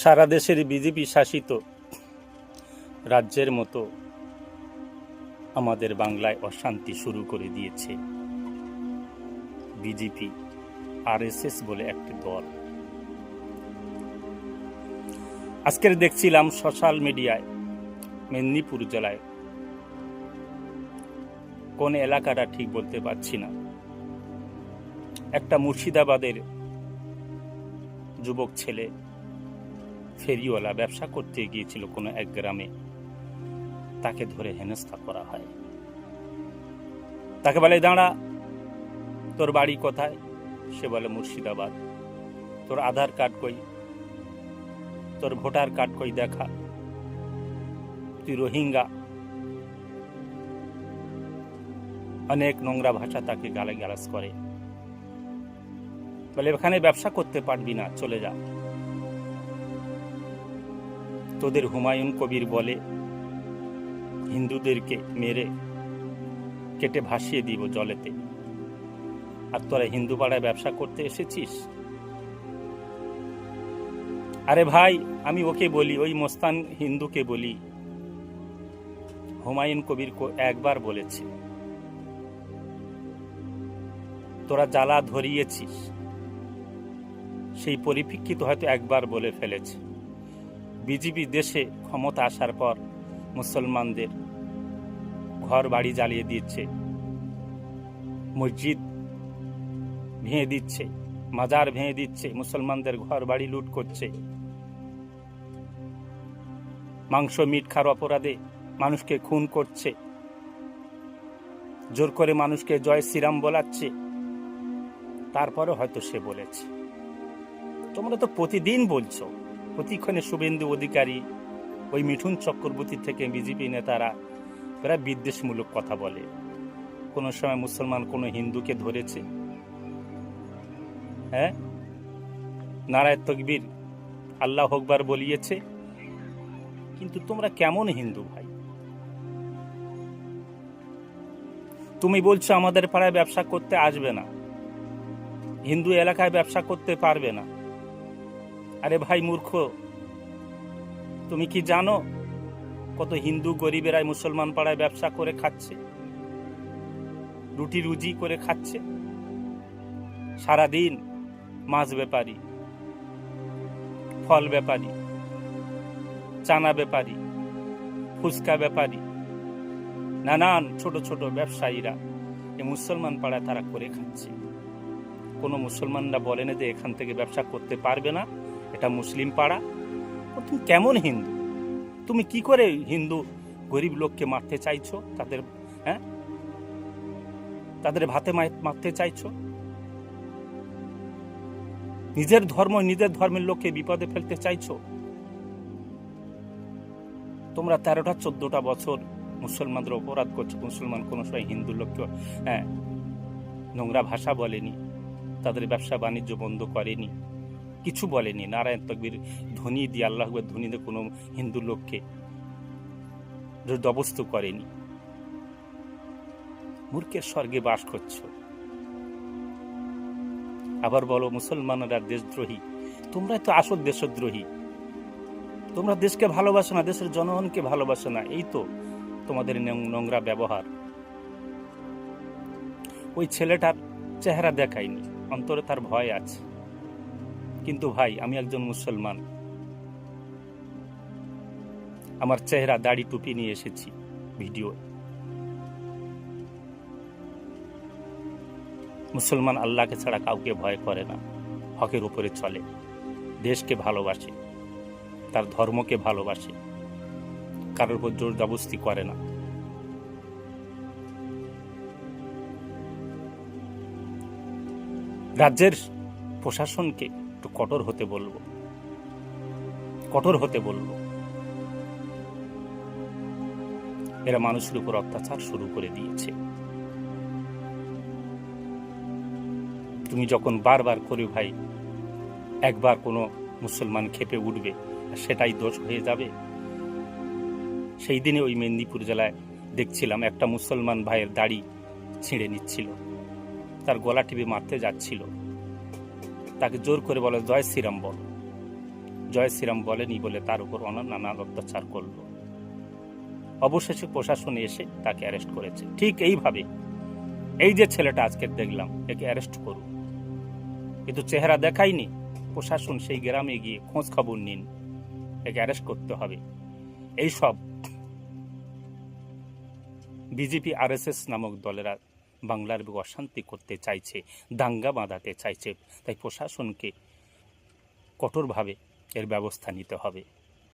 সারা দেশের বিজেপি শাসিত রাজ্যের মতো আমাদের বাংলায় অশান্তি শুরু করে দিয়েছে। বিজেপি, আরএসএস বলে একটি দল। আজকের দেখছিলাম সোশ্যাল মিডিয়ায়, মেদিনীপুর জেলায়। কোন এলাকাটা ঠিক বলতে পারছি না। একটা মুর্শিদাবাদের যুবক ছেলে ফেরিওয়ালা ব্যবসা করতে গিয়েছিল কোনো এক গ্রামে। তাকে ধরে হেনস্থা করা হয়। তাকে বলে, দাঁড়া, তোর বাড়ি কোথায়? সে বলে, মুর্শিদাবাদ। তোর আধার কার্ড কই? তোর ভোটার কার্ড কই দেখা? তুই রোহিঙ্গা। অনেক নোংরা ভাষা তাকে গালে গালাজ করে। বলে, এখানে ব্যবসা করতে পারবি না, চলে যা। তোদের হুমায়ুন কবির বলে, হিন্দুদেরকে মেরে কেটে ভাসিয়ে দিব জলেতে। আর তোরা হিন্দু পাড়ায় ব্যবসা করতে এসেছিস? আরে ভাই, আমি ওকে বলি, ওই মোস্তান হিন্দুকে বলি। হুমায়ুন কবির একবার বলেছে, তোরা জ্বালা ধরিয়েছিস। সেই পরিপ্রেক্ষিত হয়তো একবার বলে ফেলেছে। বিজেপি দেশে ক্ষমতা আসার পর মুসলমানদের ঘর বাড়ি জ্বালিয়ে দিচ্ছে, মসজিদ ভেঙে দিচ্ছে, মাজার ভেঙে দিচ্ছে, মুসলমানদের ঘর বাড়ি লুট করছে। মাংস, মিট খাওয়ার অপরাধে মানুষকে খুন করছে। জোর করে মানুষকে জয় শ্রীরাম বলাচ্ছে। তারপরে হয়তো সে বলেছে। তোমরা তো প্রতিদিন বলছো। প্রতিক্ষণে শুভেন্দু অধিকারী ওই মিঠুন চক্রবর্তী থেকে বিজেপি নেতারা প্রায় বিদ্বেষমূলক কথা বলে। কোনো সময় মুসলমান, কোনো হিন্দুকে ধরেছে। হ্যাঁ? নারায় তকবীর আল্লাহ হকবার বলিয়েছে, কিন্তু তোমরা কেমন হিন্দু ভাই? তুমি বলছো আমাদের পাড়ায় ব্যবসা করতে আসবে না। হিন্দু এলাকায় ব্যবসা করতে পারবে না। আরে ভাই মূর্খ, তুমি কি জানো কত হিন্দু গরিবেরাই মুসলমান পাড়ায় ব্যবসা করে খাচ্ছে, রুটি রুজি করে খাচ্ছে? সারাদিন মাছ ব্যাপারী, ফল ব্যাপারী, চানা ব্যাপারী, ফুচকা ব্যাপারী, নানান ছোট ছোট ব্যবসায়ীরা এই মুসলমান পাড়ায় তারা করে খাচ্ছে। কোনো মুসলমানরা বলে না যে এখান থেকে ব্যবসা করতে পারবে না। এটা মুসলিম পাড়া? ও তুমি কেমন হিন্দু? তুমি কি করে হিন্দু গরিব লোককে মারতে চাইছো? তাদের হ্যাঁ? তাদের ভাতে মারতে চাইছো? নিজের ধর্ম, নিজের ধর্মের লোককে বিপদে ফেলতে চাইছো? তোমরা তেরোটা, চোদ্দটা বছর মুসলমানদের অপরাধ করছ। মুসলমান কোনো সময় হিন্দু লোককে হ্যাঁ নোংরা ভাষা বলেনি, তাদের ব্যবসা বাণিজ্য বন্ধ করেনি। কিছু বলেনি। নারায়ণ তকবির, ধ্বনি দিয়ে, আল্লাহ আকবর ধ্বনি দিয়ে কোনো হিন্দু লোককে জবস্ত করেনি। মূর্খের স্বর্গে বাস করছ। আবার বলো, মুসলমানরা দেশদ্রোহী। তোমরা তো আসল দেশদ্রোহী। তোমরা দেশকে ভালোবাসো না, দেশের জনগণকে ভালোবাসো না। এই তো তোমাদের নোংরা ব্যবহার। ওই ছেলেটার চেহারা দেখায়নি। অন্তরে তার ভয় আছে। কিন্তু ভাই, আমি একজন মুসলমান। আমার চেহারা দাড়ি টুপি নিয়ে এসেছি ভিডিও মুসলমান আল্লাহকে ছাড়া কাউকে ভয় করে না, হকের উপরে চলে, দেশকে ভালোবাসে, তার ধর্মকে ভালোবাসে, কারোর উপর জোর জবস্তি করে না। রাজ্যের প্রশাসনকে একটু কঠোর হতে বলব। কঠোর হতে বলব। এরা মানুষের উপর অত্যাচার শুরু করে দিয়েছে। তুমি যখন বারবার করে ভাই, একবার কোনো মুসলমান খেপে উঠবে সেটাই দোষ হয়ে যাবে? সেই দিনে ওই মেদিনীপুর জেলায় দেখছিলাম একটা মুসলমান ভাইয়ের দাড়ি ছিঁড়ে নিচ্ছিল। তার গলা টিপে মারতে যাচ্ছিল। তাকে জোর করে বলে, জয় শ্রীরাম বল। জয় শ্রীরাম বলেনি বলে তার উপর নানা অত্যাচার করল। অবশেষে প্রশাসন এসে তাকে অ্যারেস্ট করেছে। ঠিক এইভাবে। এই যে ছেলেটা আজকে দেখলাম, একে অ্যারেস্ট করুন কিন্তু চেহারা দেখায়নি। প্রশাসন সেই গ্রামে গিয়ে খোঁজ খবর নিন। একে অ্যারেস্ট করতে হবে। এই সব। বিজেপি, আরএসএস নামক দলেরা বাংলার অশান্তি করতে চাইছে দাঙ্গা বাঁধাতে চাইছে। তাই প্রশাসনকে কঠোরভাবে এর ব্যবস্থা নিতে হবে।